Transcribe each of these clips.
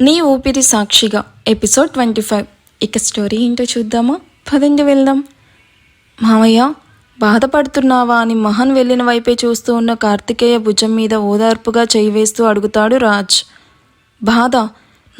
నీ ఊపిరి సాక్షిగా ఎపిసోడ్ ట్వంటీ ఫైవ్. ఇక స్టోరీ ఏంటో చూద్దామా? పదండి వెళ్దాం. మామయ్య బాధపడుతున్నావా అని మహన్ వెళ్ళిన వైపే చూస్తూ ఉన్న కార్తికేయ భుజం మీద ఓదార్పుగా చేయి వేస్తూ అడుగుతాడు రాజ్. బాధ.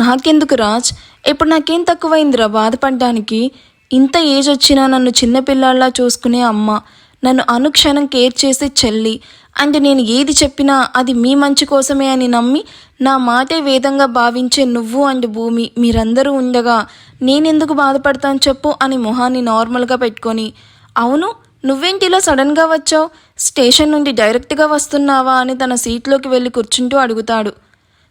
నాకెందుకు రాజ్? ఇప్పుడు నాకేం తక్కువైందిరా బాధపడడానికి? ఇంత ఏజ్ వచ్చినా నన్ను చిన్నపిల్లాళ్ళ చూసుకునే అమ్మ. నన్ను అనుక్షణం కేర్ చేసే చెల్లి. అండ్ నేను ఏది చెప్పినా అది మీ మంచి కోసమే అని నమ్మి నా మాటే వేదంగా భావించే నువ్వు అండ్ భూమి మీరందరూ ఉండగా నేనెందుకు బాధపడతాను చెప్పు అని మొహాన్ని నార్మల్గా పెట్టుకొని అవును నువ్వేంటిలో సడన్గా వచ్చావు? స్టేషన్ నుండి డైరెక్ట్గా వస్తున్నావా అని తన సీట్లోకి వెళ్ళి కూర్చుంటూ అడుగుతాడు.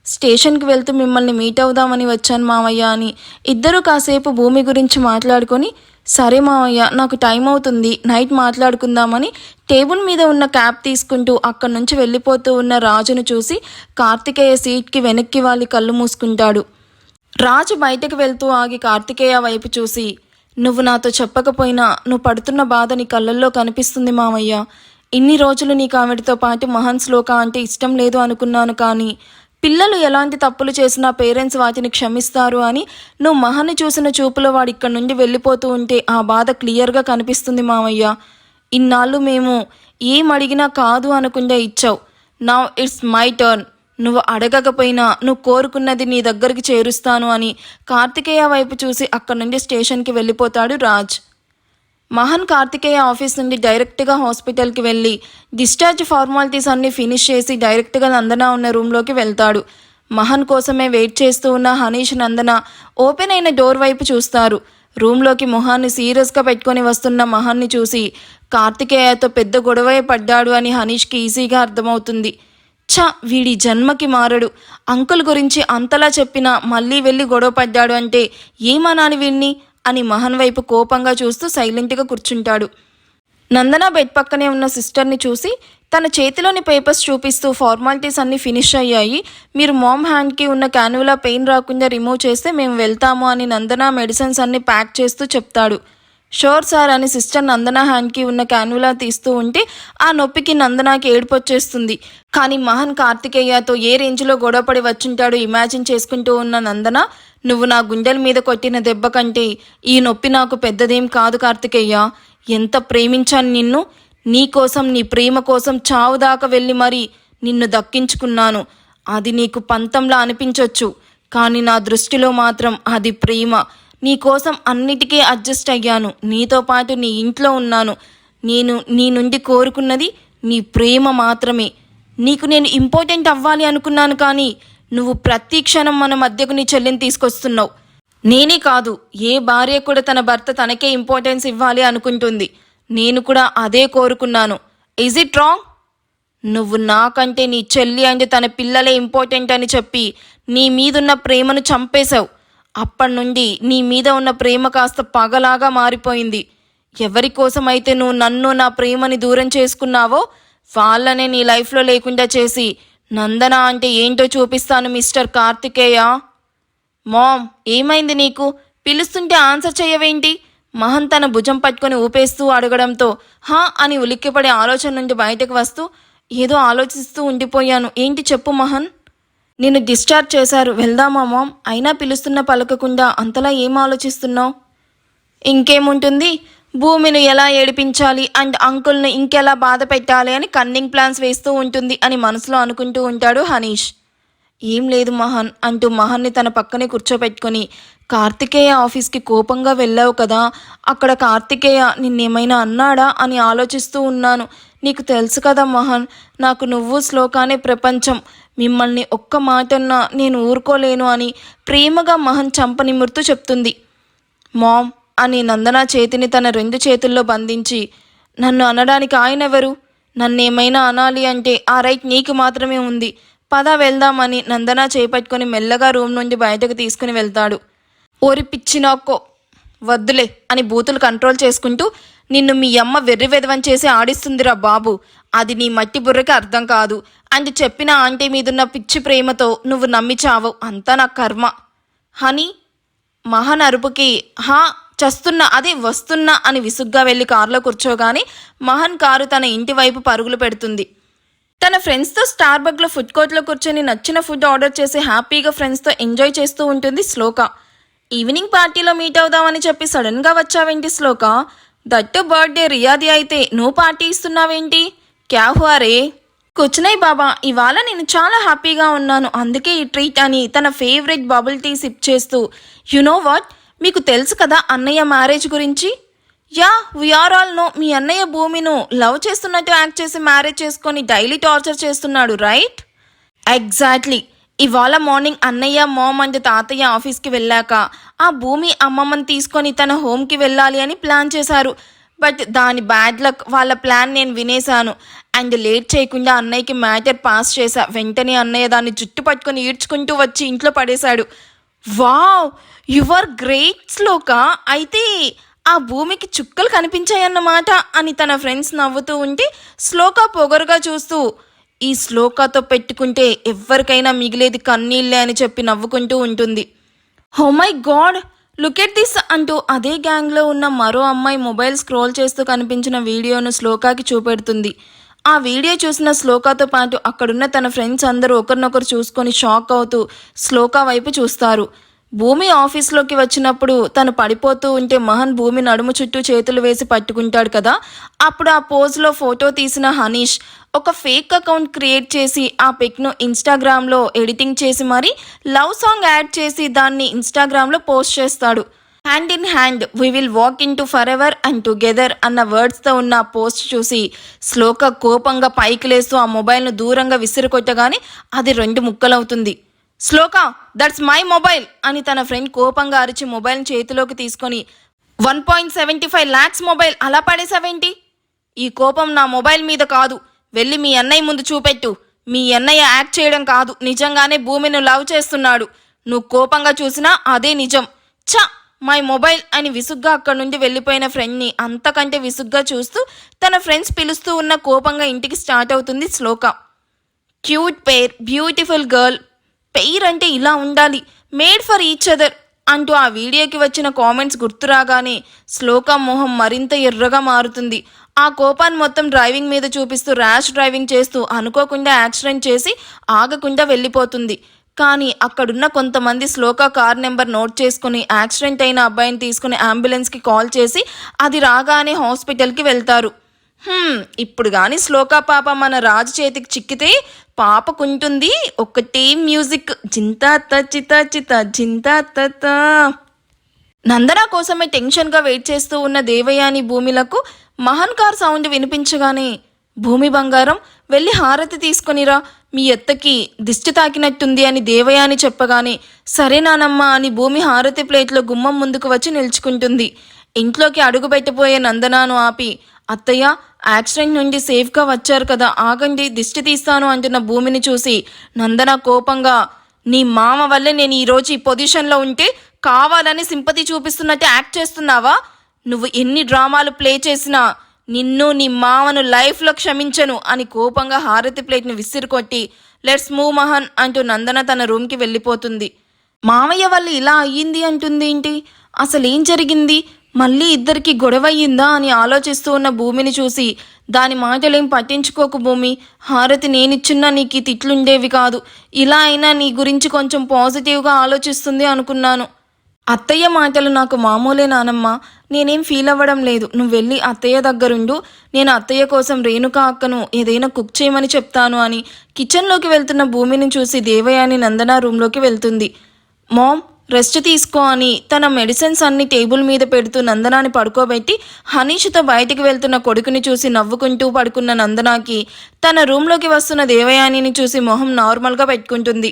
స్టేషన్కి వెళ్తూ మిమ్మల్ని మీట్ అవుదామని వచ్చాను మావయ్య అని. ఇద్దరూ కాసేపు భూమి గురించి మాట్లాడుకొని సరే మావయ్య నాకు టైం అవుతుంది నైట్ మాట్లాడుకుందామని టేబుల్ మీద ఉన్న క్యాప్ తీసుకుంటూ అక్కడి నుంచి వెళ్ళిపోతూ ఉన్న రాజును చూసి కార్తికేయ సీట్కి వెనక్కి వాలి కళ్ళు మూసుకుంటాడు. రాజు బయటకు వెళ్తూ ఆగి కార్తికేయ వైపు చూసి నువ్వు నాతో చెప్పకపోయినా నువ్వు పడుతున్న బాధ నీ కళ్ళల్లో కనిపిస్తుంది మావయ్య. ఇన్ని రోజులు నీకు ఆవిడతో పాటు మహాన్ శ్లోక అంటే ఇష్టం లేదు అనుకున్నాను కానీ పిల్లలు ఎలాంటి తప్పులు చేసినా పేరెంట్స్ వాటిని క్షమిస్తారు అని. నువ్వు మహాన్ని చూసిన చూపులో వాడు ఇక్కడి నుండి వెళ్ళిపోతూ ఉంటే ఆ బాధ క్లియర్గా కనిపిస్తుంది మామయ్య. ఇన్నాళ్ళు మేము ఏం అడిగినా కాదు అనకుండా ఇచ్చావు. నా ఇట్స్ మై టర్న్ నువ్వు అడగకపోయినా నువ్వు కోరుకున్నది నీ దగ్గరికి చేరుస్తాను అని. కార్తికేయ వైపు చూసి అక్కడి నుండి స్టేషన్కి వెళ్ళిపోతాడు రాజ్. మహన్ కార్తికేయ ఆఫీస్ నుండి డైరెక్ట్గా హాస్పిటల్కి వెళ్ళి డిశ్చార్జ్ ఫార్మాలిటీస్ అన్ని ఫినిష్ చేసి డైరెక్ట్గా నందన ఉన్న రూమ్లోకి వెళ్తాడు. మహన్ కోసమే వెయిట్ చేస్తూ ఉన్న హనీష్ నందన ఓపెన్ అయిన డోర్ వైపు చూస్తారు. రూమ్లోకి మొహాన్ని సీరియస్గా పెట్టుకొని వస్తున్న మహాన్ని చూసి కార్తికేయతో పెద్ద గొడవే పడ్డాడు అని హనీష్కి ఈజీగా అర్థమవుతుంది. ఛ! వీడి జన్మకి మారడు. అంకుల్ గురించి అంతలా చెప్పినా మళ్ళీ వెళ్ళి గొడవ పడ్డాడు అంటే ఏమనాలి వీణ్ణి? అని మహన్ వైపు కోపంగా చూస్తూ సైలెంట్గా కూర్చుంటాడు. నందన బెడ్ పక్కనే ఉన్న సిస్టర్ని చూసి తన చేతిలోని పేపర్స్ చూపిస్తూ ఫార్మాలిటీస్ అన్నీ ఫినిష్ అయ్యాయి. మీరు మామ్ హ్యాండ్కి ఉన్న క్యాన్యులా పెయిన్ రాకుండా రిమూవ్ చేస్తే మేము వెళ్తాము అని నందన మెడిసిన్స్ అన్నీ ప్యాక్ చేస్తూ చెప్తాడు. షోర్ సార్ అని సిస్టర్ నందన హ్యాండ్కి ఉన్న క్యాన్యులా తీస్తూ ఉంటే ఆ నొప్పికి నందనాకి ఏడుపొచ్చేస్తుంది. కానీ మహన్ కార్తికేయతో ఏ రేంజ్లో గొడవపడి వచ్చుంటాడో ఇమాజిన్ చేసుకుంటూ ఉన్న నందన నువ్వు నా గుండెల మీద కొట్టిన దెబ్బ కంటే ఈ నొప్పి నాకు పెద్దదేం కాదు కార్తికేయ. ఎంత ప్రేమించాను నిన్ను. నీ కోసం నీ ప్రేమ కోసం చావు దాకా వెళ్ళి మరి నిన్ను దక్కించుకున్నాను. అది నీకు పంతంలా అనిపించొచ్చు. కానీ నా దృష్టిలో మాత్రం అది ప్రేమ. నీ కోసం అన్నిటికీ అడ్జస్ట్ అయ్యాను. నీతో పాటు నీ ఇంట్లో ఉన్నాను. నేను నీ నుండి కోరుకున్నది నీ ప్రేమ మాత్రమే. నీకు నేను ఇంపార్టెంట్ అవ్వాలి అనుకున్నాను కానీ నువ్వు ప్రతి క్షణం మన మధ్యకు నీ చెల్లిని తీసుకొస్తున్నావు. నేనే కాదు ఏ భార్య కూడా తన భర్త తనకే ఇంపార్టెన్స్ ఇవ్వాలి అనుకుంటుంది. నేను కూడా అదే కోరుకున్నాను. ఇజ్ ఇట్ రాంగ్ నువ్వు నాకంటే నీ చెల్లి అంటే తన పిల్లలే ఇంపార్టెంట్ అని చెప్పి నీ మీదున్న ప్రేమను చంపేశావు. అప్పటి నుండి నీ మీద ఉన్న ప్రేమ కాస్త పగలాగా మారిపోయింది. ఎవరి కోసమైతే నువ్వు నన్ను నా ప్రేమని దూరం చేసుకున్నావో వాళ్ళనే నీ లైఫ్లో లేకుండా చేసి నందన అంటే ఏంటో చూపిస్తాను మిస్టర్ కార్తికేయ. మామ్ ఏమైంది నీకు? పిలుస్తుంటే ఆన్సర్ చేయవేంటి? మహన్ తన భుజం పట్టుకొని ఊపేస్తూ అడగడంతో హా అని ఉలిక్కిపడే ఆలోచన నుండి బయటకు వస్తూ ఏదో ఆలోచిస్తూ ఉండిపోయాను. ఏంటి చెప్పు మహన్? నిన్ను డిశ్చార్జ్ చేశారు. వెళ్దామా మామ్ అయినా పిలుస్తున్న పలకకుండా అంతలా ఏం ఆలోచిస్తున్నావు? ఇంకేముంటుంది? భూమిని ఎలా ఏడిపించాలి? అండ్ అంకుల్ని ఇంకెలా బాధ పెట్టాలి? అని కన్నింగ్ ప్లాన్స్ వేస్తూ ఉంటుంది అని మనసులో అనుకుంటూ ఉంటాడు హనీష్. ఏం లేదు మహన్ అంటూ మహన్ని తన పక్కనే కూర్చోబెట్టుకొని కార్తికేయ ఆఫీస్కి కోపంగా వెళ్ళావు కదా? అక్కడ కార్తికేయ నిన్నేమైనా అన్నాడా? అని ఆలోచిస్తూ ఉన్నాను. నీకు తెలుసు కదా మహన్ నాకు నువ్వు శ్లోకానే ప్రపంచం. మిమ్మల్ని ఒక్క మాటన్నా నేను ఊరుకోలేను అని ప్రేమగా మహన్ చంపనిమురుతూ చెప్తుంది. మామ్ అని నందన చేతిని తన రెండు చేతుల్లో బంధించి నన్ను అనడానికి ఆయన ఎవరు? నన్నేమైనా అనాలి అంటే ఆ రైట్ నీకు మాత్రమే ఉంది. పద వెళ్దామని నందన చేపట్టుకొని మెల్లగా రూమ్ నుండి బయటకు తీసుకుని వెళ్తాడు. ఓరి పిచ్చినాకో వద్దులే అని బూతులు కంట్రోల్ చేసుకుంటూ నిన్ను మీ అమ్మ వెర్రి వెదవం చేసి ఆడిస్తుందిరా బాబు. అది నీ మట్టి బుర్రకి అర్థం కాదు. అండ్ చెప్పిన ఆంటీ మీదున్న పిచ్చి ప్రేమతో నువ్వు నమ్మి చావు అంతా నా కర్మ. హనీ మహన్ అరుపుకి హా చస్తున్నా అదే వస్తున్నా అని విసుగ్గా వెళ్ళి కారులో కూర్చోగానే మహన్ కారు తన ఇంటి వైపు పరుగులు పెడుతుంది. తన ఫ్రెండ్స్తో స్టార్ బగ్లో ఫుడ్ కోర్ట్లో కూర్చొని నచ్చిన ఫుడ్ ఆర్డర్ చేసి హ్యాపీగా ఫ్రెండ్స్తో ఎంజాయ్ చేస్తూ ఉంటుంది శ్లోక. ఈవినింగ్ పార్టీలో మీట్ అవుదామని చెప్పి సడన్గా వచ్చావేంటి శ్లోక? దట్టు బర్త్డే రియాది అయితే నువ్వు పార్టీ ఇస్తున్నావేంటి? క్యా హువా రే? కూర్చున్నాయి బాబా ఇవాళ నేను చాలా హ్యాపీగా ఉన్నాను. అందుకే ఈ ట్రీట్ అని తన ఫేవరెట్ బబుల్ టీ సిప్ చేస్తూ యునో వాట్ మీకు తెలుసు కదా అన్నయ్య మ్యారేజ్ గురించి? Yeah we are all know మీ అన్నయ్య భూమిను లవ్ చేస్తున్నట్టు యాక్ట్ చేసి మ్యారేజ్ చేసుకొని డైలీ టార్చర్ చేస్తున్నాడు రైట్ ఎగ్జాక్ట్లీ ఇవాళ మార్నింగ్ అన్నయ్య మామ్ అండ్ తాతయ్య ఆఫీస్కి వెళ్ళాక ఆ భూమి అమ్మమ్మని తీసుకొని తన హోమ్కి వెళ్ళాలి అని ప్లాన్ చేశారు. బట్ దాని బ్యాడ్ లక్ వాళ్ళ ప్లాన్ నేను వినేశాను. అండ్ లేట్ చేయకుండా అన్నయ్యకి మ్యాటర్ పాస్ చేశా. వెంటనే అన్నయ్య దాన్ని జుట్టు పట్టుకొని ఈడ్చుకుంటూ వచ్చి ఇంట్లో పడేశాడు. వావ్! Your great Shloka! అయితే ఆ భూమికి చుక్కలు కనిపించాయన్నమాట అని తన ఫ్రెండ్స్ నవ్వుతూ ఉంటే శ్లోక పొగరుగా చూస్తూ ఈ శ్లోకాతో పెట్టుకుంటే ఎవ్వరికైనా మిగిలేది కన్నీళ్ళే అని చెప్పి నవ్వుకుంటూ ఉంటుంది. హో my God look at this అంటూ అదే గ్యాంగ్లో ఉన్న మరో అమ్మాయి మొబైల్ స్క్రోల్ చేస్తూ కనిపించిన వీడియోను శ్లోకాకి చూపెడుతుంది. ఆ వీడియో చూసిన శ్లోకతో పాటు అక్కడున్న తన ఫ్రెండ్స్ అందరూ ఒకరినొకరు చూసుకొని షాక్ అవుతూ శ్లోక వైపు చూస్తారు. భూమి ఆఫీస్లోకి వచ్చినప్పుడు తను పడిపోతూ ఉంటే మహన్ భూమి నడుము చుట్టూ చేతులు వేసి పట్టుకుంటాడు కదా? అప్పుడు ఆ పోజ్లో ఫోటో తీసిన హనీష్ ఒక ఫేక్ అకౌంట్ క్రియేట్ చేసి ఆ పిక్ను ఇన్స్టాగ్రామ్లో ఎడిటింగ్ చేసి మరి లవ్ సాంగ్ యాడ్ చేసి దాన్ని ఇన్స్టాగ్రామ్లో పోస్ట్ చేస్తాడు. Hand in hand we will walk into forever and together అన్న వర్డ్స్తో ఉన్న పోస్ట్ చూసి శ్లోక కోపంగా పైకి లేస్తూ ఆ మొబైల్ను దూరంగా విసిరికొట్టగానే అది రెండు ముక్కలవుతుంది. శ్లోక దట్స్ మై మొబైల్ అని తన ఫ్రెండ్ కోపంగా అరిచి మొబైల్ని చేతిలోకి తీసుకొని one point seventy five lakhs mobile అలా పడేసావేంటి? ఈ కోపం నా మొబైల్ మీద కాదు. వెళ్ళి మీ అన్నయ్య ముందు చూపెట్టు. మీ అన్నయ్య యాక్ట్ చేయడం కాదు. నిజంగానే భూమిని లవ్ చేస్తున్నాడు. నువ్వు కోపంగా చూసినా అదే నిజం. చ మై మొబైల్ అని విసుగ్గా అక్కడి నుండి వెళ్ళిపోయిన ఫ్రెండ్ని అంతకంటే విసుగ్గా చూస్తూ తన ఫ్రెండ్స్ పిలుస్తూ ఉన్న కోపంగా ఇంటికి స్టార్ట్ అవుతుంది Shloka. Cute pair beautiful girl. Pair అంటే ఇలా ఉండాలి మేడ్ ఫర్ ఈచ్ అదర్ అంటూ ఆ వీడియోకి వచ్చిన కామెంట్స్ గుర్తురాగానే శ్లోక మొహం మరింత ఎర్రగా మారుతుంది. ఆ కోపాన్ని మొత్తం డ్రైవింగ్ మీద చూపిస్తూ ర్యాష్ డ్రైవింగ్ చేస్తూ అనుకోకుండా యాక్సిడెంట్ చేసి ఆగకుండా వెళ్ళిపోతుంది. కానీ అక్కడున్న కొంతమంది శ్లోక కార్ నెంబర్ నోట్ చేసుకుని యాక్సిడెంట్ అయిన అబ్బాయిని తీసుకుని అంబులెన్స్కి కాల్ చేసి అది రాగానే హాస్పిటల్కి వెళ్తారు. ఇప్పుడు కానీ శ్లోక పాప మన రాజు చేతికి చిక్కితే పాపకుంటుంది ఒకటే మ్యూజిక్. జింతా చిత చిత జింతా తత నందన కోసమే టెన్షన్గా వెయిట్ చేస్తూ ఉన్న దేవయాని భూమిలకు మహన్ కార్ సౌండ్ వినిపించగానే భూమి బంగారం వెళ్ళి హారతి తీసుకునిరా. మీ ఎత్తకి దిష్టి తాకినట్టుంది అని దేవయాని చెప్పగానే సరే నానమ్మ అని భూమి హారతి ప్లేట్లో గుమ్మం ముందుకు వచ్చి నిల్చుకుంటుంది. ఇంట్లోకి అడుగు పెట్టబోయే నందనాను ఆపి అత్తయ్య యాక్సిడెంట్ నుండి సేఫ్గా వచ్చారు కదా ఆగండి దిష్టి తీస్తాను అంటున్న భూమిని చూసి నందన కోపంగా నీ మామ వల్లే నేను ఈరోజు ఈ పొజిషన్లో ఉంటే కావాలని సింపతి చూపిస్తున్నట్టు యాక్ట్ చేస్తున్నావా? నువ్వు ఎన్ని డ్రామాలు ప్లే చేసినా నిన్ను నీ మామను లైఫ్లో క్షమించను అని కోపంగా హారతి ప్లేట్ని విసిరుకొట్టి లెట్స్ మూవ్ మహన్ అంటూ నందన తన రూమ్కి వెళ్ళిపోతుంది. మామయ్య వల్ల ఇలా అయ్యింది అంటుంది ఏంటి? అసలేం జరిగింది? మళ్ళీ ఇద్దరికి గొడవ అయ్యిందా అని ఆలోచిస్తూ ఉన్న భూమిని చూసి దాని మాటలేం పట్టించుకోకు భూమి. హారతి నేనిచ్చున్నా నీకు తిట్లుండేవి కాదు. ఇలా అయినా నీ గురించి కొంచెం పాజిటివ్గా ఆలోచిస్తుంది అనుకున్నాను. అత్తయ్య మాటలు నాకు మామూలే నానమ్మ. నేనేం ఫీల్ అవ్వడం లేదు. నువ్వు వెళ్ళి అత్తయ్య దగ్గరుండు. నేను అత్తయ్య కోసం రేణుక అక్కను ఏదైనా కుక్ చేయమని చెప్తాను అని కిచెన్లోకి వెళ్తున్న భూమిని చూసి దేవయాని నందన రూమ్లోకి వెళ్తుంది. మామ్ రెస్ట్ తీసుకో అని తన మెడిసిన్స్ అన్ని టేబుల్ మీద పెడుతూ నందనాని పడుకోబెట్టి హనీష్తో బయటికి వెళ్తున్న కొడుకుని చూసి నవ్వుకుంటూ పడుకున్న నందనాకి తన రూమ్లోకి వస్తున్న దేవయానిని చూసి మొహం నార్మల్గా పెట్టుకుంటుంది.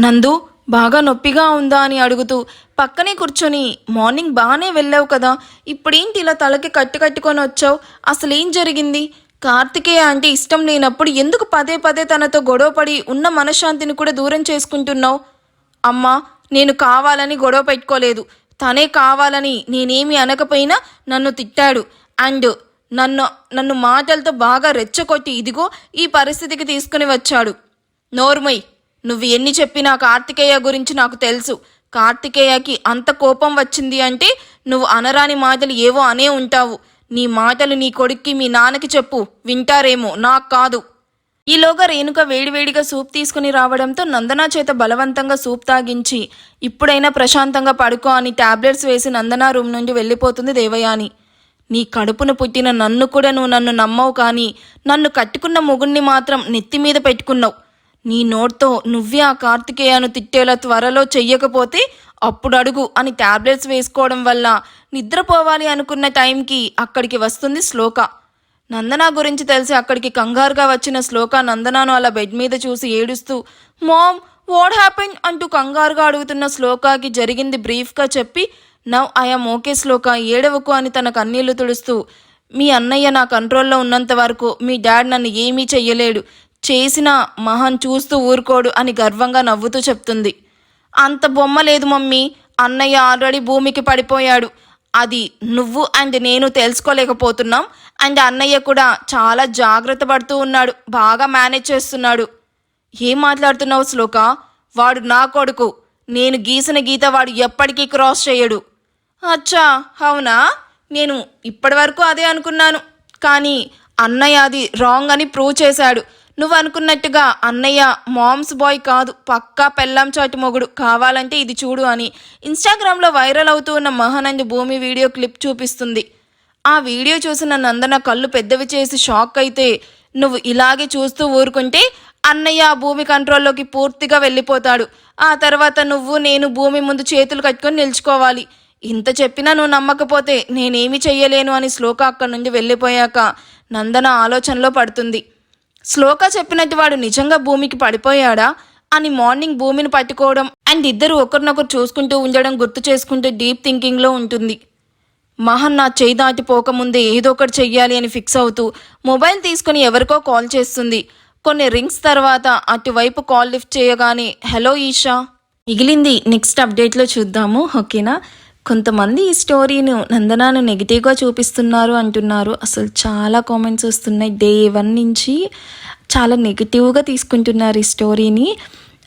నందు బాగా నొప్పిగా ఉందా అని అడుగుతూ పక్కనే కూర్చొని మార్నింగ్ బాగానే వెళ్ళావు కదా ఇప్పుడేంటి ఇలా తలకి కట్టు కట్టుకొని వచ్చావు? అసలు ఏం జరిగింది? కార్తికేయ అంటే ఇష్టం లేనప్పుడు ఎందుకు పదే పదే తనతో గొడవపడి ఉన్న మనశ్శాంతిని కూడా దూరం చేసుకుంటున్నావు? అమ్మా నేను కావాలని గొడవ పెట్టుకోలేదు. తనే కావాలని నేనేమి అనకపోయినా నన్ను తిట్టాడు. అండ్ నన్ను నన్ను మాటలతో బాగా రెచ్చగొట్టి ఇదిగో ఈ పరిస్థితికి తీసుకుని వచ్చాడు. నోర్మయ్ నువ్వు ఎన్ని చెప్పినా కార్తికేయ గురించి నాకు తెలుసు. కార్తికేయకి అంత కోపం వచ్చింది అంటే నువ్వు అనరాని మాటలు ఏవో అనే ఉంటావు. నీ మాటలు నీ కొడుక్కి మీ నాన్నకి చెప్పు. వింటారేమో. నాకు కాదు. ఈలోగా రేణుక వేడివేడిగా సూప్ తీసుకుని రావడంతో నందనా చేత బలవంతంగా సూప్ తాగించి ఇప్పుడైనా ప్రశాంతంగా పడుకో అని టాబ్లెట్స్ వేసి నందనా రూమ్ నుండి వెళ్ళిపోతుంది దేవయాని. నీ కడుపున పుట్టిన నన్ను కూడా నువ్వు నన్ను నమ్మవు కానీ నన్ను కట్టుకున్న మొగుణ్ణి మాత్రం నెత్తి మీద పెట్టుకున్నావు. నీ నోట్తో నువ్వే ఆ కార్తికేయను తిట్టేలా త్వరలో చెయ్యకపోతే అప్పుడు అడుగు అని టాబ్లెట్స్ వేసుకోవడం వల్ల నిద్రపోవాలి అనుకున్న టైంకి అక్కడికి వస్తుంది శ్లోక. నందన గురించి తెలిసి అక్కడికి కంగారుగా వచ్చిన శ్లోక నందనాను అలా బెడ్ మీద చూసి ఏడుస్తూ మామ్ వాట్ హ్యాపెన్ అంటూ కంగారుగా అడుగుతున్న శ్లోకాకి జరిగింది బ్రీఫ్గా చెప్పి నవ్ ఐఎమ్ ఓకే శ్లోక ఏడవకు అని తన కన్నీళ్ళు తుడుస్తూ మీ అన్నయ్య నా కంట్రోల్లో ఉన్నంత వరకు మీ డాడ్ నన్ను ఏమీ చెయ్యలేడు. చేసిన మహన్ చూస్తూ ఊరుకోడు అని గర్వంగా నవ్వుతూ చెప్తుంది. అంత బొమ్మ లేదు మమ్మీ. అన్నయ్య ఆల్రెడీ భూమికి పడిపోయాడు. అది నువ్వు అండ్ నేను తెలుసుకోలేకపోతున్నాం. అండ్ అన్నయ్య కూడా చాలా జాగ్రత్త పడుతూ ఉన్నాడు. బాగా మేనేజ్ చేస్తున్నాడు. ఏం మాట్లాడుతున్నావు శ్లోక? వాడు నా కొడుకు. నేను గీసిన గీత వాడు ఎప్పటికీ క్రాస్ చేయడు. అచ్చా అవునా? నేను ఇప్పటివరకు అదే అనుకున్నాను. కానీ అన్నయ్య అది రాంగ్ అని ప్రూవ్ చేశాడు. నువ్వు అనుకున్నట్టుగా అన్నయ్య మామ్స్ బాయ్ కాదు పక్కా పెళ్ళాం చాటి మొగుడు కావాలంటే ఇది చూడు అని ఇన్స్టాగ్రామ్లో వైరల్ అవుతూ ఉన్న మహానంది భూమి వీడియో క్లిప్ చూపిస్తుంది. ఆ వీడియో చూసిన నందన కళ్ళు పెద్దవి చేసి షాక్ అయితే నువ్వు ఇలాగే చూస్తూ ఊరుకుంటే అన్నయ్య భూమి కంట్రోల్లోకి పూర్తిగా వెళ్ళిపోతాడు. ఆ తర్వాత నువ్వు నేను భూమి ముందు చేతులు కట్టుకొని నిల్చుకోవాలి. ఇంత చెప్పినా నువ్వు నమ్మకపోతే నేనేమి చెయ్యలేను అని శ్లోక అక్కడి నుండి వెళ్ళిపోయాక నందన ఆలోచనలో పడుతుంది. శ్లోక చెప్పినట్టు వాడు నిజంగా భూమికి పడిపోయాడా అని మార్నింగ్ భూమిని పట్టుకోవడం అండ్ ఇద్దరు ఒకరినొకరు చూసుకుంటూ ఉండడం గుర్తు చేసుకుంటూ డీప్ థింకింగ్లో ఉంటుంది. మహన్ నా చేయి దాటిపోకముందే ఏదో ఒకటి చెయ్యాలి అని ఫిక్స్ అవుతూ మొబైల్ తీసుకుని ఎవరికో కాల్ చేస్తుంది. కొన్ని రింగ్స్ తర్వాత అటువైపు కాల్ లిఫ్ట్ చేయగానే హలో ఈషా. మిగిలింది నెక్స్ట్ అప్డేట్లో చూద్దాము ఓకేనా? కొంతమంది ఈ స్టోరీను నందనాను నెగిటివ్గా చూపిస్తున్నారు అంటున్నారు. అసలు చాలా కామెంట్స్ వస్తున్నాయి. డే వన్ నుంచి చాలా నెగిటివ్గా తీసుకుంటున్నారు ఈ స్టోరీని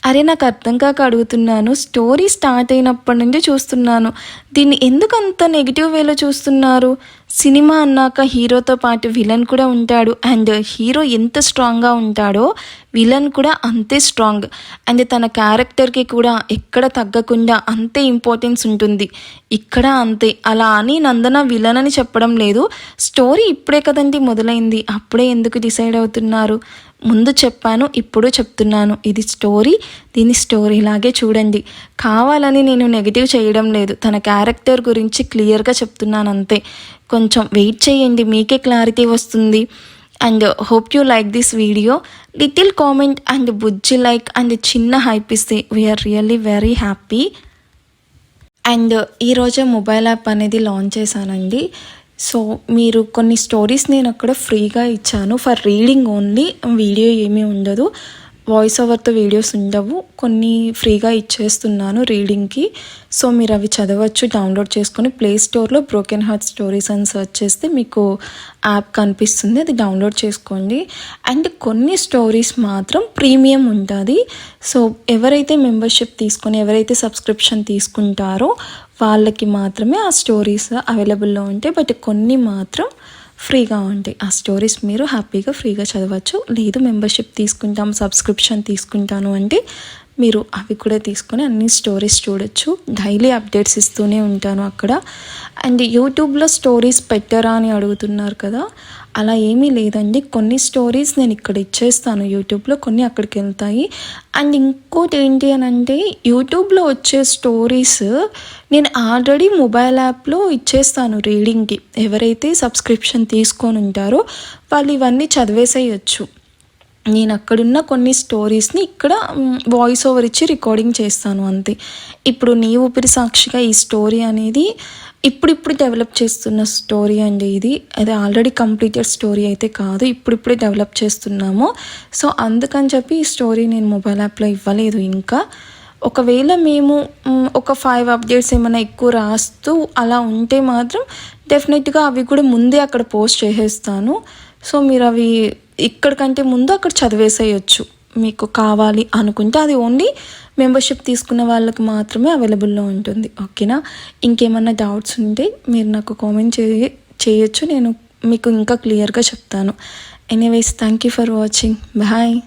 అరే నాకు అర్థం కాక అడుగుతున్నాను. స్టోరీ స్టార్ట్ అయినప్పటి నుండి చూస్తున్నాను. దీన్ని ఎందుకు అంత నెగిటివ్ వేలో చూస్తున్నారు? సినిమా అన్నాక హీరోతో పాటు విలన్ కూడా ఉంటాడు. అండ్ హీరో ఎంత స్ట్రాంగ్గా ఉంటాడో విలన్ కూడా అంతే స్ట్రాంగ్. అండ్ తన క్యారెక్టర్కి కూడా ఎక్కడ తగ్గకుండా అంతే ఇంపార్టెన్స్ ఉంటుంది. ఇక్కడ అంతే. అలా అని నందన విలన్ అని చెప్పడం లేదు. స్టోరీ ఇప్పుడే కదండి మొదలైంది. అప్పుడే ఎందుకు డిసైడ్ అవుతున్నారు? ముందు చెప్పాను ఇప్పుడు చెప్తున్నాను. ఇది స్టోరీ దీని స్టోరీ లాగే చూడండి. కావాలని నేను నెగిటివ్ చేయడం లేదు. తన క్యారెక్టర్ గురించి క్లియర్గా చెప్తున్నాను అంతే. కొంచెం వెయిట్ చేయండి మీకే క్లారిటీ వస్తుంది. And hope you like this video. Little comment and Bujji like and చిన్న హైప్ ఇస్తే we are really very happy and ఈరోజే మొబైల్ యాప్ అనేది లాంచ్ చేశానండి. సో మీరు కొన్ని స్టోరీస్ నేను అక్కడ ఫ్రీగా ఇచ్చాను. ఫర్ రీడింగ్ ఓన్లీ వీడియో ఏమీ ఉండదు. వాయిస్ ఓవర్తో వీడియోస్ ఉండవు. కొన్ని ఫ్రీగా ఇచ్చేస్తున్నాను రీడింగ్కి సో మీరు అవి చదవచ్చు డౌన్లోడ్ చేసుకొని ప్లే స్టోర్లో బ్రోకెన్ హార్ట్ స్టోరీస్ అని సర్చ్ చేస్తే మీకు యాప్ కనిపిస్తుంది. అది డౌన్లోడ్ చేసుకోండి. అండ్ కొన్ని స్టోరీస్ మాత్రం ప్రీమియం ఉంటుంది. సో ఎవరైతే మెంబర్షిప్ తీసుకొని ఎవరైతే సబ్స్క్రిప్షన్ తీసుకుంటారో వాళ్ళకి మాత్రమే ఆ స్టోరీస్ అవైలబుల్లో ఉంటాయి. బట్ కొన్ని మాత్రం ఫ్రీగా ఉంటాయి ఆ స్టోరీస్ మీరు హ్యాపీగా ఫ్రీగా చదవచ్చు. లేదు మెంబర్షిప్ తీసుకుంటాం సబ్స్క్రిప్షన్ తీసుకుంటాను అంటే మీరు అవి కూడా తీసుకొని అన్ని స్టోరీస్ చూడొచ్చు. డైలీ అప్డేట్స్ ఇస్తూనే ఉంటాను అక్కడ. అండ్ యూట్యూబ్లో స్టోరీస్ పెట్టరా అని అడుగుతున్నారు కదా. అలా ఏమీ లేదండి. కొన్ని స్టోరీస్ నేను ఇక్కడ ఇచ్చేస్తాను యూట్యూబ్లో కొన్ని అక్కడికి వెళ్తాయి. అండ్ ఇంకోటి ఏంటి అని అంటే యూట్యూబ్లో వచ్చే స్టోరీస్ నేను ఆల్రెడీ మొబైల్ యాప్లో ఇచ్చేస్తాను రీడింగ్కి ఎవరైతే సబ్స్క్రిప్షన్ తీసుకొని ఉంటారో వాళ్ళు ఇవన్నీ చదివేసేయచ్చు. నేను అక్కడున్న కొన్ని స్టోరీస్ని ఇక్కడ వాయిస్ ఓవర్ ఇచ్చి రికార్డింగ్ చేస్తాను అంతే. ఇప్పుడు నీ ఊపిరి సాక్షిగా ఈ స్టోరీ అనేది ఇప్పుడిప్పుడు డెవలప్ చేస్తున్న స్టోరీ అండి ఇది. అది ఆల్రెడీ కంప్లీటెడ్ స్టోరీ అయితే కాదు ఇప్పుడిప్పుడే డెవలప్ చేస్తున్నాము. సో అందుకని చెప్పి ఈ స్టోరీ నేను మొబైల్ యాప్లో ఇవ్వలేదు ఇంకా. ఒకవేళ మేము ఒక ఫైవ్ అప్డేట్స్ ఏమైనా ఎక్కువ రాస్తూ అలా ఉంటే మాత్రం డెఫినెట్గా అవి కూడా ముందే అక్కడ పోస్ట్ చేసేస్తాను. సో మీరు అవి ఇక్కడికంటే ముందు అక్కడ చదివేసేయచ్చు. మీకు కావాలి అనుకుంటే అది ఓన్లీ మెంబర్షిప్ తీసుకున్న వాళ్ళకి మాత్రమే అవైలబుల్లో ఉంటుంది. ఓకేనా? ఇంకేమన్నా డౌట్స్ ఉంటే మీరు నాకు కామెంట్ చే చేయొచ్చు. నేను మీకు ఇంకా క్లియర్గా చెప్తాను. Anyways thank you for watching. Bye.